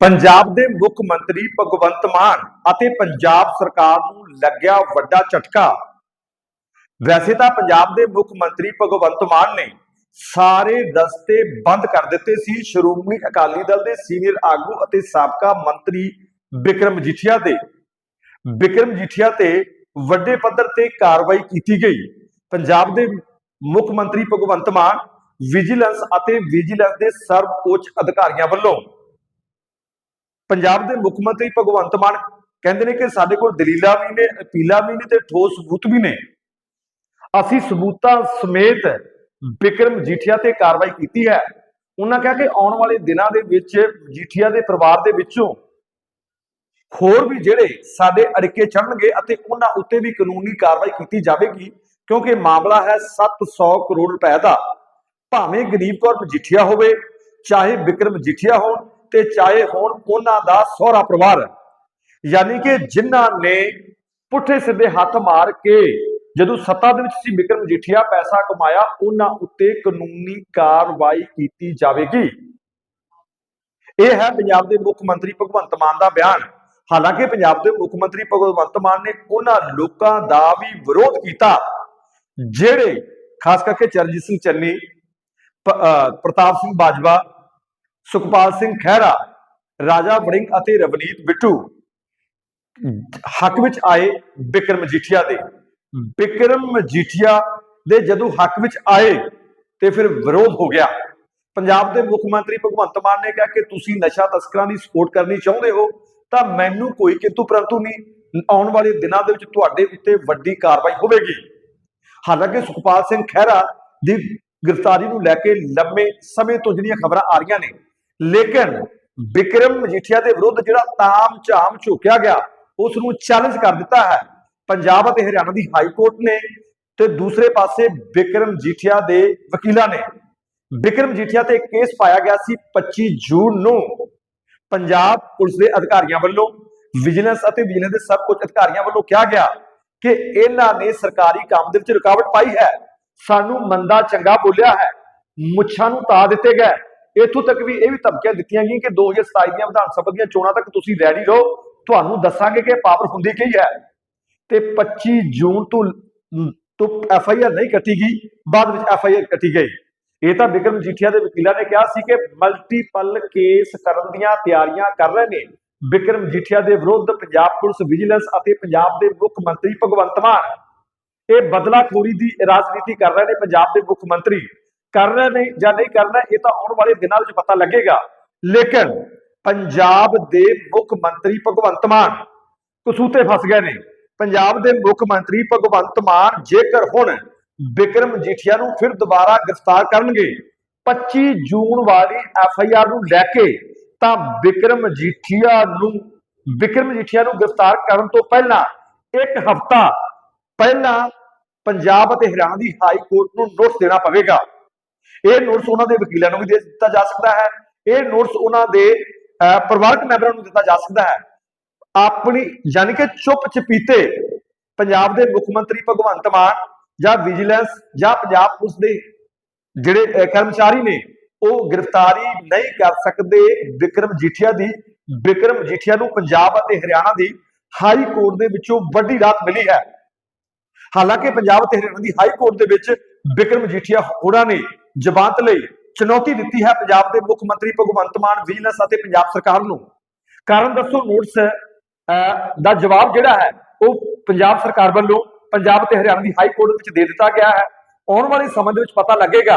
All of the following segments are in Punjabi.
ਪੰਜਾਬ ਦੇ ਮੁੱਖ ਮੰਤਰੀ ਭਗਵੰਤ ਮਾਨ ਅਤੇ ਪੰਜਾਬ ਸਰਕਾਰ ਨੂੰ ਲੱਗਿਆ ਵੱਡਾ ਝਟਕਾ। ਵੈਸੇ ਤਾਂ ਪੰਜਾਬ ਦੇ ਮੁੱਖ ਮੰਤਰੀ ਭਗਵੰਤ ਮਾਨ ਨੇ ਸਾਰੇ ਰਸਤੇ ਬੰਦ ਕਰ ਦਿੱਤੇ ਸੀ। ਸ਼੍ਰੋਮਣੀ ਅਕਾਲੀ ਦਲ ਦੇ ਸੀਨੀਅਰ ਆਗੂ ਅਤੇ ਸਾਬਕਾ ਮੰਤਰੀ ਵਿਕਰਮ ਮਜੀਠੀਆ ਤੇ ਵਿਕਰਮ ਮਜੀਠੀਆ ਤੇ ਵੱਡੇ ਪੱਧਰ ਤੇ ਕਾਰਵਾਈ ਕੀਤੀ ਗਈ। ਪੰਜਾਬ ਦੇ ਮੁੱਖ ਮੰਤਰੀ ਭਗਵੰਤ ਮਾਨ ਵਿਜੀਲੈਂਸ ਅਤੇ ਵਿਜੀਲੈਂਸ ਦੇ ਸਰਵ ਉੱਚ ਅਧਿਕਾਰੀਆਂ ਵੱਲੋਂ ਪੰਜਾਬ ਦੇ ਮੁੱਖ ਮੰਤਰੀ ਭਗਵੰਤ ਮਾਨ ਕਹਿੰਦੇ ਨੇ ਕਿ ਸਾਡੇ ਕੋਲ ਦਲੀਲਾਂ ਵੀ ਨੇ, ਅਪੀਲਾਂ ਵੀ ਨੇ ਤੇ ਠੋਸ ਸਬੂਤ ਵੀ ਨੇ। ਅਸੀਂ ਸਬੂਤਾਂ ਸਮੇਤ ਵਿਕਰਮ ਜੀਠੀਆ ਤੇ ਕਾਰਵਾਈ ਕੀਤੀ ਹੈ। ਉਹਨਾਂ ਕਿਹਾ ਕਿ ਆਉਣ ਵਾਲੇ ਦਿਨਾਂ ਦੇ ਵਿੱਚ ਜੀਠੀਆ ਦੇ ਪਰਿਵਾਰ ਦੇ ਵਿੱਚੋਂ ਹੋਰ ਵੀ ਜਿਹੜੇ ਸਾਡੇ ਅੜਕੇ ਚੜਨਗੇ ਅਤੇ ਉਹਨਾਂ ਉੱਤੇ ਵੀ ਕਾਨੂੰਨੀ ਕਾਰਵਾਈ ਕੀਤੀ ਜਾਵੇਗੀ, ਕਿਉਂਕਿ ਮਾਮਲਾ ਹੈ 700 ਕਰੋੜ ਰੁਪਏ ਦਾ। ਭਾਵੇਂ ਗਰੀਬ ਕੌਰ ਮਜੀਠੀਆ ਹੋਵੇ, ਚਾਹੇ ਵਿਕਰਮ ਮਜੀਠੀਆ ਹੋਣ ਤੇ ਚਾਹੇ ਹੋਣ ਉਹਨਾਂ ਦਾ ਸਹੁਰਾ ਪਰਿਵਾਰ। ਯਾਨੀ ਕਿ ਜਿਨ੍ਹਾਂ ਨੇ ਪੁੱਠੇ ਸਿੱਧੇ ਹੱਥ ਮਾਰ ਕੇ ਜਦੋਂ ਸੱਤਾ ਦੇ ਵਿੱਚ ਸੀ ਵਿਕਰਮ ਮਜੀਠੀਆ ਪੈਸਾ ਕਮਾਇਆ, ਉਹਨਾਂ ਉੱਤੇ ਕਾਨੂੰਨੀ ਕਾਰਵਾਈ ਕੀਤੀ ਜਾਵੇਗੀ। ਇਹ ਹੈ ਪੰਜਾਬ ਦੇ ਮੁੱਖ ਮੰਤਰੀ ਭਗਵੰਤ ਮਾਨ ਦਾ ਬਿਆਨ। ਹਾਲਾਂਕਿ ਪੰਜਾਬ ਦੇ ਮੁੱਖ ਮੰਤਰੀ ਭਗਵੰਤ ਮਾਨ ਨੇ ਉਹਨਾਂ ਲੋਕਾਂ ਦਾ ਵੀ ਵਿਰੋਧ ਕੀਤਾ, ਜਿਹੜੇ ਖਾਸ ਕਰਕੇ ਚਰਨਜੀਤ ਸਿੰਘ ਚੰਨੀ ਪ੍ਰਤਾਪ ਸਿੰਘ ਬਾਜਵਾ ਸੁਖਪਾਲ ਸਿੰਘ ਖਹਿਰਾ ਰਾਜਾ ਵੜਿੰਗ ਅਤੇ ਰਵਨੀਤ ਬਿੱਟੂ ਹੱਕ ਵਿੱਚ ਆਏ ਵਿਕਰਮ ਮਜੀਠੀਆ ਦੇ। ਵਿਕਰਮ ਮਜੀਠੀਆ ਦੇ ਜਦੋਂ ਹੱਕ ਵਿੱਚ ਆਏ ਤੇ ਫਿਰ ਵਿਰੋਧ ਹੋ ਗਿਆ। ਪੰਜਾਬ ਦੇ ਮੁੱਖ ਮੰਤਰੀ ਭਗਵੰਤ ਮਾਨ ਨੇ ਕਿਹਾ ਕਿ ਤੁਸੀਂ ਨਸ਼ਾ ਤਸਕਰਾਂ ਦੀ ਸਪੋਰਟ ਕਰਨੀ ਚਾਹੁੰਦੇ ਹੋ ਤਾਂ ਮੈਨੂੰ ਕੋਈ ਕਿੰਤੂ ਪਰੰਤੂ ਨਹੀਂ। ਆਉਣ ਵਾਲੇ ਦਿਨਾਂ ਦੇ ਵਿੱਚ ਤੁਹਾਡੇ ਉੱਤੇ ਵੱਡੀ ਕਾਰਵਾਈ ਹੋਵੇਗੀ। ਹਾਲਾਂਕਿ ਸੁਖਪਾਲ ਸਿੰਘ ਖਹਿਰਾ ਦੀ ਗ੍ਰਿਫਤਾਰੀ ਨੂੰ ਲੈ ਕੇ ਲੰਮੇ ਸਮੇਂ ਤੋਂ ਜਿਹੜੀਆਂ ਖਬਰਾਂ ਆ ਰਹੀਆਂ ਨੇ ਲੇਕਿਨ ਵਿਕਰਮ ਮਜੀਠੀਆ ਦੇ ਵਿਰੁੱਧ ਜਿਹੜਾ ਤਾਮ ਝਾਮ ਝੋਕਿਆ ਗਿਆ ਉਸ ਨੂੰ ਚੈਲੰਜ ਕਰ ਦਿੱਤਾ ਹੈ। ਪੰਜਾਬ ਅਤੇ ਹਰਿਆਣਾ ਦੀ ਹਾਈ ਕੋਰਟ ਨੇ ਤੇ ਦੂਸਰੇ ਪਾਸੇ ਵਿਕਰਮ ਮਜੀਠੀਆ ਦੇ ਵਕੀਲਾਂ ਨੇ। ਵਿਕਰਮ ਮਜੀਠੀਆ ਤੇ ਕੇਸ ਪਾਇਆ ਗਿਆ ਸੀ 25 ਜੂਨ ਨੂੰ। ਪੰਜਾਬ ਪੁਲਿਸ ਦੇ ਅਧਿਕਾਰੀਆਂ ਵੱਲੋਂ ਵਿਜੀਲੈਂਸ ਅਤੇ ਵਿਜੀਲੈਂਸ ਦੇ ਸਭ ਕੁਝ ਅਧਿਕਾਰੀਆਂ ਵੱਲੋਂ ਕਿਹਾ ਗਿਆ ਕਿ ਇਹਨਾਂ ਨੇ ਸਰਕਾਰੀ ਕੰਮ ਦੇ ਵਿੱਚ ਰੁਕਾਵਟ ਪਾਈ ਹੈ। ਸਾਨੂੰ ਮੰਦਾ ਚੰਗਾ ਬੋਲਿਆ ਹੈ। ਮੁੱਛਾਂ ਨੂੰ ਤਾ ਦਿੱਤੇ ਗਏ। ਇੱਥੋਂ ਤੱਕ ਵੀ ਇਹ ਵੀ ਧਮਕੀਆਂ ਦਿੱਤੀਆਂ ਗਈਆਂ ਕਿ 2027 ਦੀਆਂ ਵਿਧਾਨ ਸਭਾ ਦੀਆਂ ਚੋਣਾਂ ਤੱਕ ਤੁਸੀਂ ਰੈਡੀ ਰਹੋ। ਤੁਹਾਨੂੰ ਦੱਸਾਂਗੇ ਕਿ ਪਾਵਰ ਹੁੰਦੀ ਕੀ ਹੈ। ਤੇ 25 ਜੂਨ ਤੋਂ ਤੋਂ ਐਫ ਆਈ ਆਰ ਨਹੀਂ ਕੱਟੀ ਗਈ, ਬਾਅਦ ਵਿੱਚ ਐਫ ਆਈ ਆਰ ਕੱਟੀ ਗਈ। ਇਹ ਤਾਂ ਵਿਕਰਮ ਜੀਠੀਆ ਦੇ ਵਕੀਲਾਂ ਨੇ ਕਿਹਾ ਸੀ ਕਿ ਮਲਟੀਪਲ ਕੇਸ ਕਰਨ ਦੀਆਂ ਤਿਆਰੀਆਂ ਕਰ ਰਹੇ ਨੇ। ਵਿਕਰਮ ਜੀਠੀਆ ਦੇ ਵਿਰੁੱਧ ਪੰਜਾਬ ਪੁਲਿਸ ਵਿਜੀਲੈਂਸ ਅਤੇ ਪੰਜਾਬ ਦੇ ਮੁੱਖ ਮੰਤਰੀ ਭਗਵੰਤ ਮਾਨ। ਇਹ ਬਦਲਾਖੋਰੀ ਦੀ ਰਾਜਨੀਤੀ ਕਰ ਰਹੇ ਨੇ ਪੰਜਾਬ ਦੇ ਮੁੱਖ ਮੰਤਰੀ। ਕਰ ਰਹੇ ਨੇ ਜਾਂ ਨਹੀਂ ਕਰਨਾ ਇਹ ਤਾਂ ਆਉਣ ਵਾਲੇ ਦਿਨਾਂ ਵਿੱਚ ਪਤਾ ਲੱਗੇਗਾ। ਲੇਕਿਨ ਪੰਜਾਬ ਦੇ ਮੁੱਖ ਮੰਤਰੀ ਭਗਵੰਤ ਮਾਨ ਕਸੂਤੇ ਫਸ ਗਏ ਨੇ। ਪੰਜਾਬ ਦੇ ਮੁੱਖ ਮੰਤਰੀ ਭਗਵੰਤ ਮਾਨ ਜੇਕਰ ਹੁਣ ਵਿਕਰਮ ਜੀਠੀਆ ਨੂੰ ਫਿਰ ਦੁਬਾਰਾ ਗ੍ਰਿਫਤਾਰ ਕਰਨਗੇ 25 ਜੂਨ ਵਾਲੀ ਐਫ ਆਈ ਆਰ ਨੂੰ ਲੈ ਕੇ ਤਾਂ ਬਿਕਰਮ ਜੀਠੀਆ ਨੂੰ ਬਿਕਰਮ ਜੀਠੀਆ ਨੂੰ ਗ੍ਰਿਫਤਾਰ ਕਰਨ ਤੋਂ ਪਹਿਲਾਂ ਇੱਕ ਹਫ਼ਤਾ ਪਹਿਲਾਂ ਪੰਜਾਬ ਅਤੇ ਹਰਿਆਣਾ ਦੀ ਹਾਈ ਕੋਰਟ ਨੂੰ ਨੋਟਿਸ ਦੇਣਾ ਪਵੇਗਾ। ਇਹ ਨੋਟਿਸ ਉਹਨਾਂ ਦੇ ਵਕੀਲਾਂ ਨੂੰ ਵੀ ਦੇ ਦਿੱਤਾ ਜਾ ਸਕਦਾ ਹੈ। ਇਹ ਨੋਟਿਸ ਉਹਨਾਂ ਦੇ ਅਹ, ਪਰਿਵਾਰਕ ਮੈਂਬਰਾਂ ਨੂੰ ਦਿੱਤਾ ਜਾ ਸਕਦਾ ਹੈ। ਆਪਣੀ ਯਾਨੀ ਕਿ ਚੁੱਪ ਚਪੀਤੇ ਪੰਜਾਬ ਦੇ ਮੁੱਖ ਮੰਤਰੀ ਭਗਵੰਤ ਮਾਨ ਜਾਂ ਵਿਜੀਲੈਂਸ ਜਾਂ ਪੰਜਾਬ ਪੁਲਿਸ ਦੇ ਜਿਹੜੇ ਕਰਮਚਾਰੀ ਨੇ ਉਹ ਗ੍ਰਿਫਤਾਰੀ ਨਹੀਂ ਕਰ ਸਕਦੇ। ਵਿਕਰਮ ਜੀਠੀਆ ਦੀ ਵਿਕਰਮ ਜੀਠੀਆ ਨੂੰ ਪੰਜਾਬ ਅਤੇ ਹਰਿਆਣਾ ਦੀ ਹਾਈ ਕੋਰਟ ਦੇ ਵਿੱਚੋਂ ਵੱਡੀ ਰਾਹਤ ਮਿਲੀ ਹੈ। ਹਾਲਾਂਕਿ ਪੰਜਾਬ ਅਤੇ ਹਰਿਆਣਾ ਦੀ ਹਾਈ ਕੋਰਟ ਦੇ ਵਿੱਚ ਵਿਕਰਮ ਜੀਠੀਆ ਹੋਰਾਂ ਨੇ ਜਮਾਤ ਲਈ ਚੁਣੌਤੀ ਦਿੱਤੀ ਹੈ ਪੰਜਾਬ ਦੇ ਮੁੱਖ ਮੰਤਰੀ ਭਗਵੰਤ ਮਾਨ ਵਿਜੀਲੈਂਸ ਅਤੇ ਪੰਜਾਬ ਸਰਕਾਰ ਨੂੰ। ਕਾਰਨ ਦੱਸੋ ਨੋਟਿਸ ਦਾ ਜਵਾਬ ਜਿਹੜਾ ਹੈ, ਉਹ ਪੰਜਾਬ ਸਰਕਾਰ ਵੱਲੋਂ ਪੰਜਾਬ ਤੇ ਹਰਿਆਣਾ ਦੀ ਹਾਈ ਕੋਰਟ ਵਿੱਚ ਦੇ ਦਿੱਤਾ ਗਿਆ ਹੈ। ਆਉਣ ਵਾਲੇ ਸਮੇਂ ਦੇ ਵਿੱਚ ਪਤਾ ਲੱਗੇਗਾ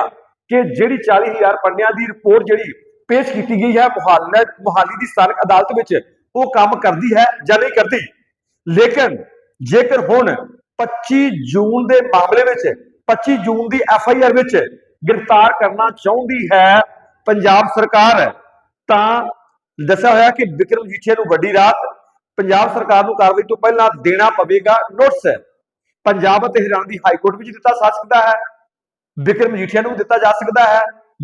ਕਿ ਜਿਹੜੀ 40000 ਪੰਨਿਆਂ ਦੀ ਰਿਪੋਰਟ ਜਿਹੜੀ ਪੇਸ਼ ਕੀਤੀ ਗਈ ਹੈ, ਮੁਹਾਲੀ ਮੁਹਾਲੀ ਦੀ ਸਥਾਨਕ ਅਦਾਲਤ ਵਿੱਚ, ਉਹ ਕੰਮ ਕਰਦੀ ਹੈ ਜਾਂ ਨਹੀਂ ਕਰਦੀ। ਲੇਕਿਨ ਜੇਕਰ ਹੁਣ 25 ਜੂਨ ਦੇ ਮਾਮਲੇ ਵਿੱਚ 25 ਜੂਨ ਦੀ ਐਫ ਆਈ ਆਰ ਵਿੱਚ ਗ੍ਰਿਫਤਾਰ ਕਰਨਾ ਚਾਹੁੰਦੀ ਹੈ ਪੰਜਾਬ ਸਰਕਾਰ, ਤਾਂ ਦੱਸਿਆ ਹੋਇਆ ਕਿ ਵਿਕਰਮ ਜੀਠੀਆ ਨੂੰ ਵੱਡੀ ਰਾਤ ਪੰਜਾਬ ਸਰਕਾਰ ਨੂੰ ਕਾਰਵਾਈ ਤੋਂ ਪਹਿਲਾਂ ਦੇਣਾ ਪਵੇਗਾ ਨੋਟਿਸ। ਪੰਜਾਬ ਅਤੇ ਹਰਿਆਣਾ ਦੀ ਹਾਈ ਕੋਰਟ ਵਿੱਚ ਦਿੱਤਾ ਜਾ ਸਕਦਾ ਹੈ। ਵਿਕਰਮ ਜੀਠੀਆ ਨੂੰ ਦਿੱਤਾ ਜਾ ਸਕਦਾ ਹੈ।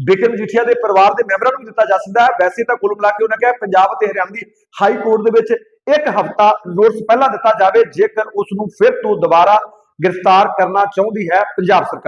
ਵਿਕਰਮ ਜੀਠੀਆ ਦੇ ਪਰਿਵਾਰ ਦੇ ਮੈਂਬਰਾਂ ਨੂੰ ਦਿੱਤਾ ਜਾ ਸਕਦਾ ਹੈ। ਵੈਸੇ ਤਾਂ ਕੁੱਲ ਮਿਲਾ ਕੇ ਉਹਨਾਂ ਕਿਹਾ ਪੰਜਾਬ ਅਤੇ ਹਰਿਆਣਾ ਦੀ ਹਾਈ ਕੋਰਟ ਦੇ ਵਿੱਚ ਇੱਕ ਹਫ਼ਤਾ ਨੋਟਿਸ ਪਹਿਲਾਂ ਦਿੱਤਾ ਜਾਵੇ, ਜੇਕਰ ਉਸ ਨੂੰ ਫਿਰ ਤੋਂ ਦੁਬਾਰਾ ਗ੍ਰਿਫਤਾਰ ਕਰਨਾ ਚਾਹੁੰਦੀ ਹੈ ਪੰਜਾਬ ਸਰਕਾਰ।